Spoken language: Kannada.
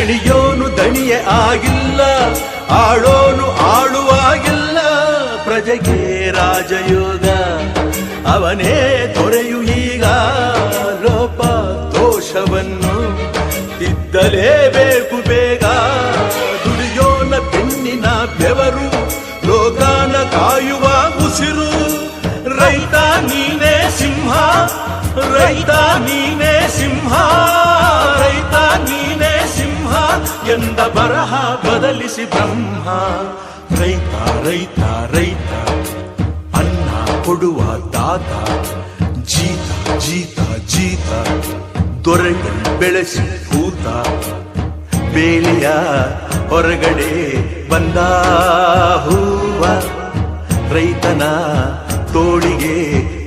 ದಣಿಯೋನು ದಣಿಯ ಆಗಿಲ್ಲ, ಆಳೋನು ಆಳುವಾಗಿಲ್ಲ. ಪ್ರಜೆಗೆ ರಾಜಯೋಗ, ಅವನೇ ದೊರೆಯು ಈಗ ಲೋಪ ದೋಷವನ್ನು ತಿದ್ದಲೇಬೇಕು ಬೇಗ. ದುಡಿಯೋನ ಬೆನ್ನಿನ ಬೆವರು, ಲೋಕಾನ ಕಾಯುವ ಉಸಿರು. ರೈತ ನೀನೇ ಸಿಂಹ, ರೈತ ನೀನೇ ಎಂದ ಬರಹ ಬದಲಿಸಿ ಬ್ರಹ್ಮ. ರೈತ ರೈತ ರೈತ. ಅನ್ನ ಕೊಡುವ ತಾತ ಜೀತ ಜೀತ ಜೀತ. ದೊರೆಗಳು ಬೆಳೆಸಿ ಭೂತ. ಬೇಲಿಯ ಹೊರಗಡೆ ಬಂದ ಹೂವ. ರೈತನ ತೋಳಿಗೆ